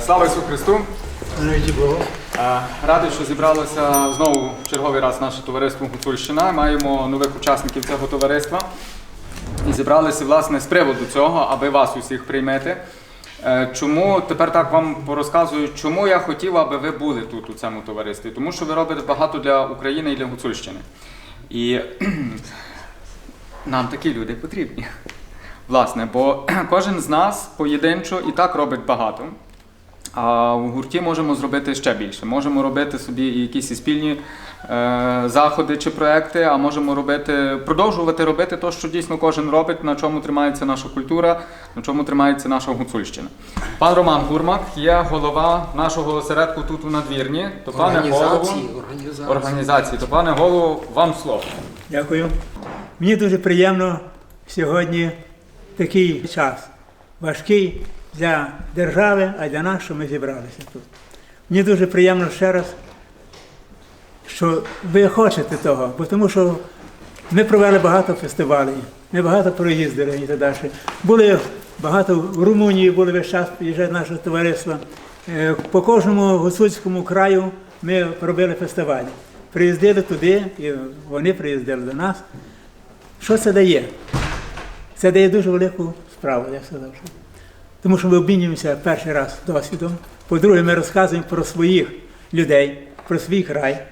Слава Ісусу Христу! Богу. Е, Радий, що зібралося знову черговий раз наше товариство Гуцульщина. Маємо нових учасників цього товариства. І зібралися власне з приводу цього, аби вас усіх приймати. Е, Чому тепер так вам порозказую, чому я хотів, аби ви були тут у цьому товаристві? Тому що ви робите багато для України і для Гуцульщини. І нам такі люди потрібні. Власне, бо кожен з нас поєдинчо і так робить багато. А в гурті можемо зробити ще більше. Можемо робити собі і якісь і спільні е, заходи чи проекти, а можемо робити, продовжувати робити те, що дійсно кожен робить, на чому тримається наша культура, на чому тримається наша гуцульщина. Пан Роман Гурмак є голова нашого осередку тут у надвірні. То пане голову Організації, організації. організації, то пане голову, вам слово. Дякую. Мені дуже приємно сьогодні такий час. Важкий для держави, а для нас, що ми зібралися тут. Мені дуже приємно ще раз, що ви хочете того, бо тому що ми провели багато фестивалів, ми багато проїздили і так далі. Були багато в Румунії, були весь час приїжджає наше товариство. Е, По кожному гуцульському краю ми робили фестивалі. Приїздили туди, і вони приїздили до нас. Що це дає? Це дає дуже велику справу, я сказав. Тому що ми обмінюємося перший раз досвідом. По-друге, ми розказуємо про своїх людей, про свій край,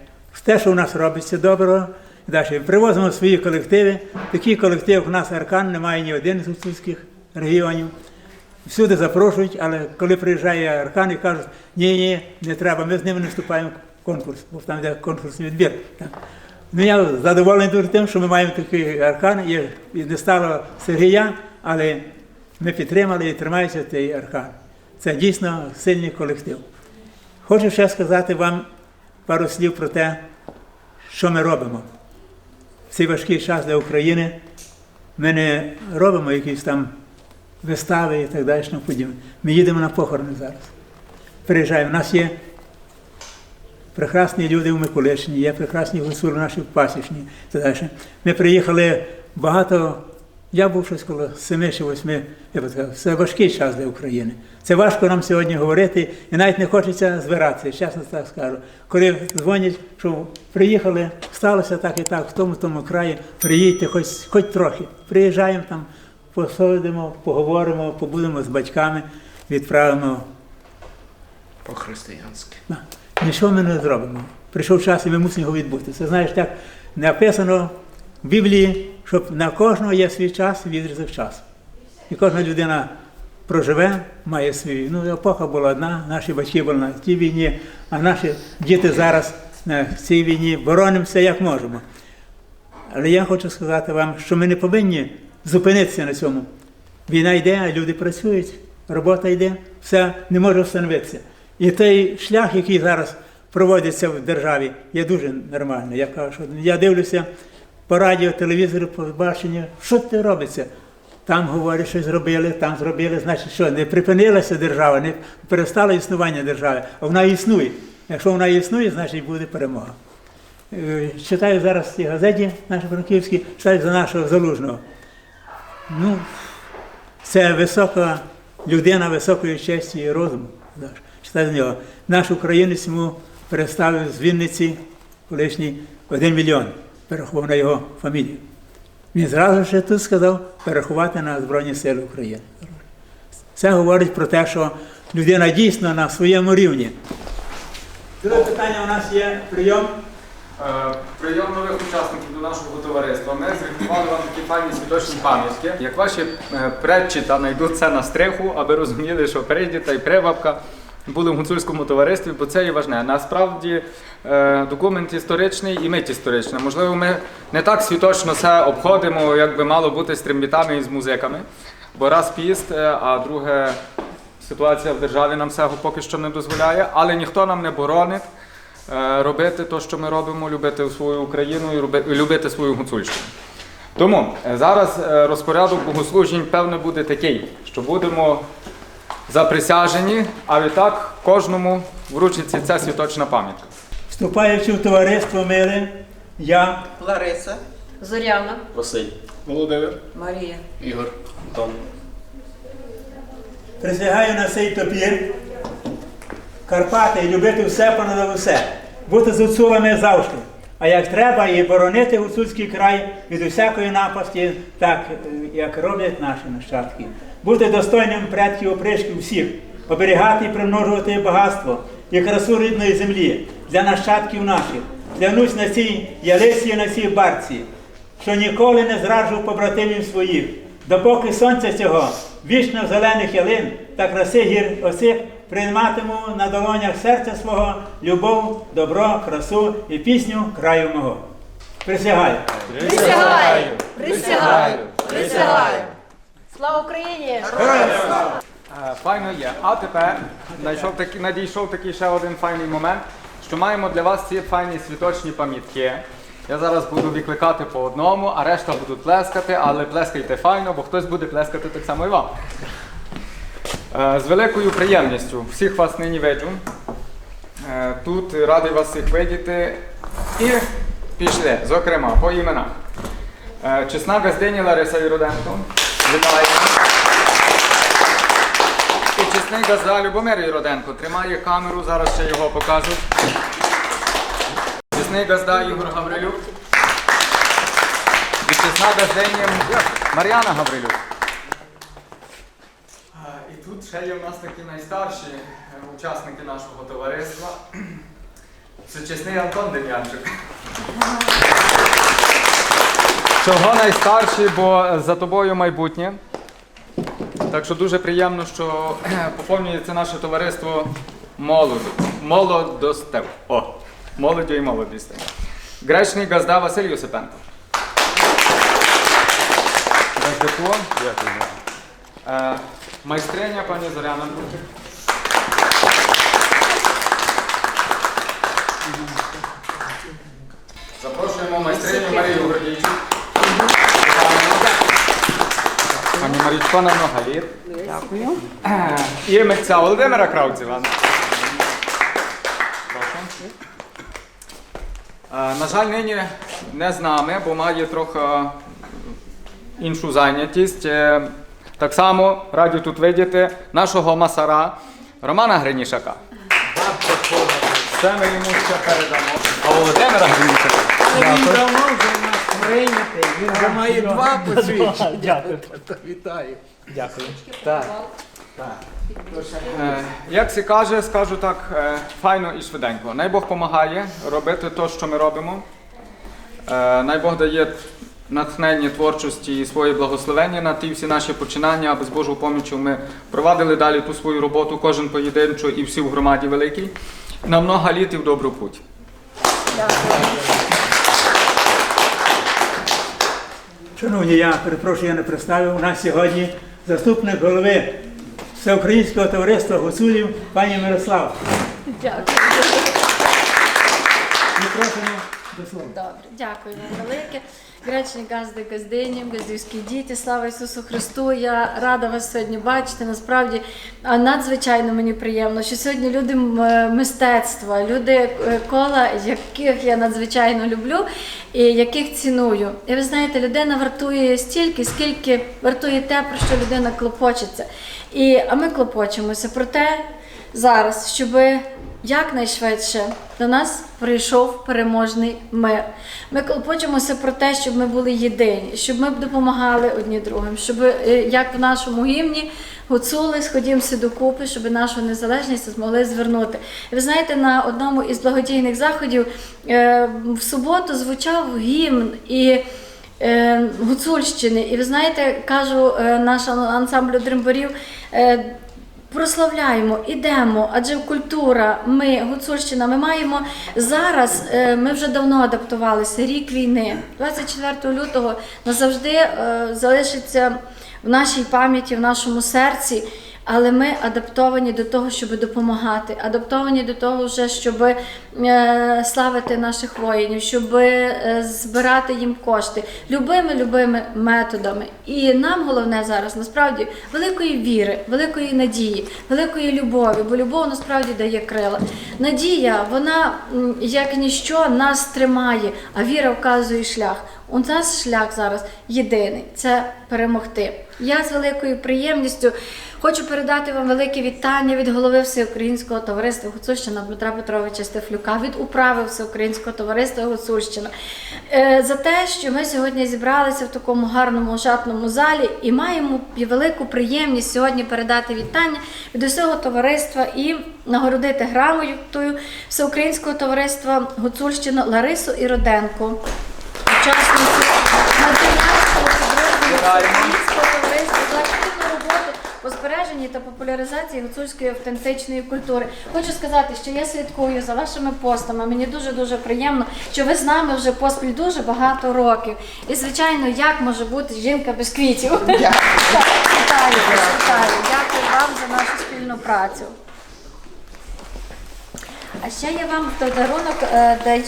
те, що у нас робиться доброго. Далі привозимо свої колективи. Такий колектив у нас Аркан, немає ні один з гуцульських регіонів. Всюди запрошують, але коли приїжджає Аркан і кажуть, ні, ні, не треба, ми з ними не вступаємо в конкурс, бо там йде конкурсний відбір. Так. Ну, я задоволений дуже тим, що ми маємо такий аркан, і не стало Сергія, але ми підтримали і тримається цей аркан. Це дійсно сильний колектив. Хочу ще сказати вам пару слів про те, що ми робимо. В цей важкий час для України ми не робимо якісь там вистави і так далі. подібне. Ми їдемо на похорони зараз. Приїжджаємо. У нас є прекрасні люди в Миколичині, є прекрасні гуцули наші в Пасічні. Ми приїхали багато. Я був щось коло 7 чи 8 випадків. Це важкий час для України. Це важко нам сьогодні говорити, і навіть не хочеться збиратися, чесно так скажу. Коли дзвонять, що приїхали, сталося так і так, в тому тому краї, приїдьте хоч, хоч трохи. Приїжджаємо там, посидимо, поговоримо, побудемо з батьками, відправимо По-християнськи. Нічого ми не зробимо. Прийшов час і ми мусимо його відбути. Це знаєш, так написано в Біблії, що на кожного є свій час і відрізок часу. І кожна людина проживе, має свій. Ну, епоха була одна, наші батьки були на тій війні, а наші діти зараз на цій війні боронимося як можемо. Але я хочу сказати вам, що ми не повинні зупинитися на цьому. Війна йде, а люди працюють, робота йде, все не може встановитися. І той шлях, який зараз проводиться в державі, є дуже нормальний. Я кажу, що я дивлюся по радіо, телевізору, по баченню, що це робиться. Там говорять, що зробили, там зробили, значить, що не припинилася держава, не перестало існування держави, а вона існує. Якщо вона існує, значить буде перемога. Е, Читаю зараз в цій газеті наші франківські, читаю за нашого залужного. Ну, це висока людина високої честі і розуму. Читаю за нього. Наш українець йому переставив з Вінниці колишній один мільйон, перерахував на його фамілію. Він зразу ще тут сказав перерахувати на Збройні Сили України. Це говорить про те, що людина дійсно на своєму рівні. Друге питання у нас є прийом. Е, Прийом нових учасників до нашого товариства. Ми зрекомендували вам такі файні світочні пам'ятки. Як ваші е, предчі та знайдуть це на стриху, аби розуміли, що прийді та й привабка були в гуцульському товаристві, бо це є важне. Насправді е, документ історичний і мить історична. Можливо, ми не так світочно це обходимо, як би мало бути з трембітами і з музиками. Бо раз піст, е, а друге ситуація в державі нам цього поки що не дозволяє, але ніхто нам не боронить е, робити те, що ми робимо, любити свою Україну і любити свою гуцульщину. Тому зараз розпорядок богослужінь певне буде такий, що будемо заприсяжені, а відтак кожному вручиться ця світочна пам'ятка. Вступаючи в товариство миле, я Лариса, Зоряна, Василь. Володимир. Марія. Ігор. Антон. присягаю на цей топір Карпати і любити все понад усе, бути з гуцулами завжди. А як треба, і боронити гуцульський край від усякої напасті, так е, як роблять наші нащадки. Бути достойним предків опришків всіх, оберігати і примножувати багатство і красу рідної землі для нащадків наших. Клянусь на цій ялиці і на цій барці, що ніколи не зраджу побратимів своїх, допоки сонця цього вічно зелених ялин та краси гір осих прийматиму на долонях серця свого любов, добро, красу і пісню краю мого. Присягаю. Присягаю! Присягаю! Присягаю! Слава Україні! Файно є. А тепер знайшов таки, надійшов такий ще один файний момент, що маємо для вас ці файні світочні пам'ятки. Я зараз буду викликати по одному, а решта будуть плескати, але плескайте файно, бо хтось буде плескати так само і вам. Е, З великою приємністю всіх вас нині виджу. Е, Тут радий вас всіх видіти. І пішли, зокрема, по іменах. Е, Чесна Газдині Лариса Єруденко. Вітаємо. І чесний газда Любомир Єроденко тримає камеру, зараз ще його покажуть. Чесний газда Ігор Гаврилюк. І чесна газдиня Мар'яна Гаврилюк. Ще є в нас такі найстарші е, учасники нашого товариства. Це чесний Антон Дем'янчик. Чого найстарші, бо за тобою майбутнє. Так що дуже приємно, що поповнюється наше товариство молоду. Молодостев. О, молоддю і молодістю. Гречний газда Василь Юсипенко. Газдеко. Дякую. Е, майстриня пані Зоряна Запрошуємо майстриню Марію Гордійчук. Пані Марічко много. Дякую. І митця Володимира Кравцева. Е, На жаль, нині не з нами, бо має трохи іншу зайнятість. Так само раді тут видіти нашого масара Романа Гринішака. Це ми йому ще передамо. А Володимира Гринішака. Він давно вже нас прийнятий, він вже має два посвідчення. Дякую. Вітаю. Е, Як се каже, скажу так е, файно і швиденько. Най Бог допомагає робити те, що ми робимо. Е, Най Бог дає натхнення творчості і своє благословення на ті всі наші починання, аби з Божою поміччю ми провадили далі ту свою роботу, кожен поєдинчо і всі в громаді великій. На много літ і в добру путь. Шановні, я перепрошую, я не представив. У нас сьогодні заступник голови Всеукраїнського товариства гуцулів пані Мирослава. Дякую. Ми просимо Добре, дякую вам велике. Гречні газди газдині, газдівські діти, слава Ісусу Христу. Я рада вас сьогодні бачити. Насправді надзвичайно мені приємно, що сьогодні люди е, мистецтва, люди е, кола, яких я надзвичайно люблю і яких ціную. І ви знаєте, людина вартує стільки, скільки вартує те, про що людина клопочеться. І, а ми клопочемося про те зараз, щоби якнайшвидше до нас прийшов переможний мир. Ми клопочемося про те, щоб ми були єдині, щоб ми допомагали одні другим, щоб е, як в нашому гімні гуцули сходімося докупи, щоб нашу незалежність змогли звернути. Ви знаєте, на одному із благодійних заходів е, в суботу звучав гімн і. е, Гуцульщини, і ви знаєте, кажу наш ансамблю дримбарів, прославляємо, ідемо, адже культура, ми, Гуцульщина, ми маємо зараз, е, ми вже давно адаптувалися, рік війни. 24 лютого назавжди е, залишиться в нашій пам'яті, в нашому серці. Але ми адаптовані до того, щоб допомагати, адаптовані до того, вже, щоб е, славити наших воїнів, щоб е, збирати їм кошти любими любими методами. І нам головне зараз насправді великої віри, великої надії, великої любові, бо любов насправді дає крила. Надія, вона як ніщо нас тримає, а віра вказує шлях. У нас шлях зараз єдиний це перемогти. Я з великою приємністю хочу передати вам велике вітання від голови Всеукраїнського товариства Гуцульщина Дмитра Петровича Стефлюка, від управи Всеукраїнського товариства Гуцульщина е, за те, що ми сьогодні зібралися в такому гарному ошатному залі і маємо велику приємність сьогодні передати вітання від усього товариства і нагородити грамотою Всеукраїнського товариства Гуцульщина Ларису Іроденко учасниці Надвірнянського підрозділу товариства за активну роботу по збереженні та популяризації гуцульської автентичної культури. Хочу сказати, що я слідкую за вашими постами. Мені дуже дуже приємно, що ви з нами вже поспіль дуже багато років. І звичайно, як може бути жінка без квітів? Так, Вітаю, вітаю. Дякую вам за нашу спільну працю. А ще я вам в подарунок е, даю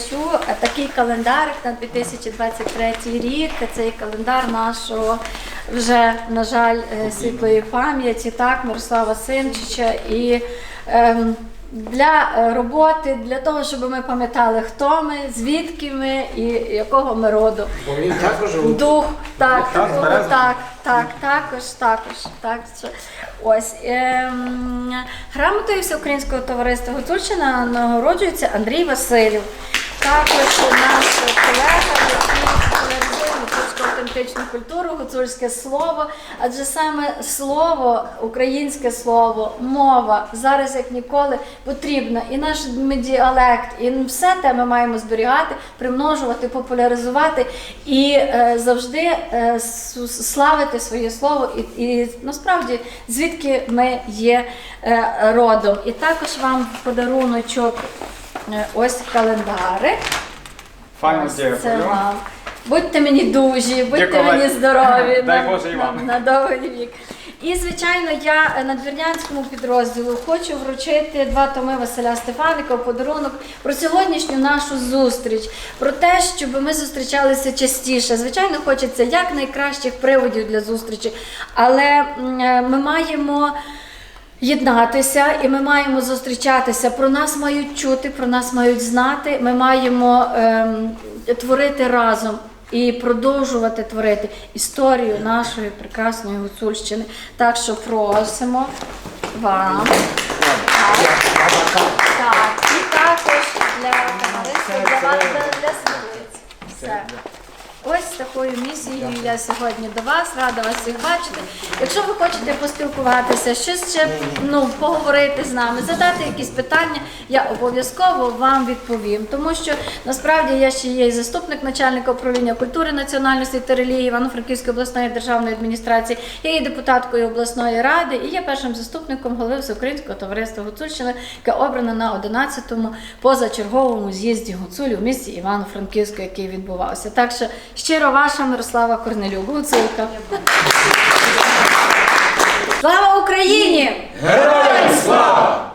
е, такий календарик на 2023 рік. Цей календар нашого вже, на жаль, е, світлої пам'яті, так, Мирослава Синчича. І ем, для е, роботи, для того, щоб ми пам'ятали, хто ми, звідки ми і якого ми роду. Бо він також Дух, так, Так, збережемо. так, так, також, також, так. що- Ось ем, грамотою Всеукраїнського товариства Гуцульщина нагороджується Андрій Васильів. Також наш культуру, гуцульське слово. Адже саме слово, українське слово, мова зараз як ніколи потрібна. І наш діалект, і все те ми маємо зберігати, примножувати, популяризувати і е, завжди е, славити своє слово. І, і насправді звідки ми є е, родом. І також вам подаруночок е, ось календарик. Файно дякую. Будьте мені дужі, будьте Дякую. мені здорові. Дай на, Боже і вам. на довгий вік. І, звичайно, я на двірнянському підрозділу хочу вручити два томи Василя Стефаника в подарунок про сьогоднішню нашу зустріч, про те, щоб ми зустрічалися частіше. Звичайно, хочеться як найкращих приводів для зустрічі, але е, ми маємо. Єднатися, і ми маємо зустрічатися. Про нас мають чути, про нас мають знати. Ми маємо ем, творити разом і продовжувати творити історію нашої прекрасної гуцульщини. Так що просимо вам. Так. І також для товариства, для вас, для, для світлиць. Все. Ось з такою місією я сьогодні до вас, рада вас всіх бачити. Якщо ви хочете поспілкуватися, щось ще ну, поговорити з нами, задати якісь питання, я обов'язково вам відповім. Тому що насправді я ще є і заступник начальника управління культури, національності та релігії Івано-Франківської обласної державної адміністрації, я є депутаткою обласної ради і є першим заступником голови Всеукраїнського товариства Гуцульщини, яке обрано на 11-му позачерговому з'їзді Гуцулів у місті Івано-Франківську, який відбувався. Так що щиро ваша Мирослава Корнелюк, Гуцулка. Слава Україні! Героям слава!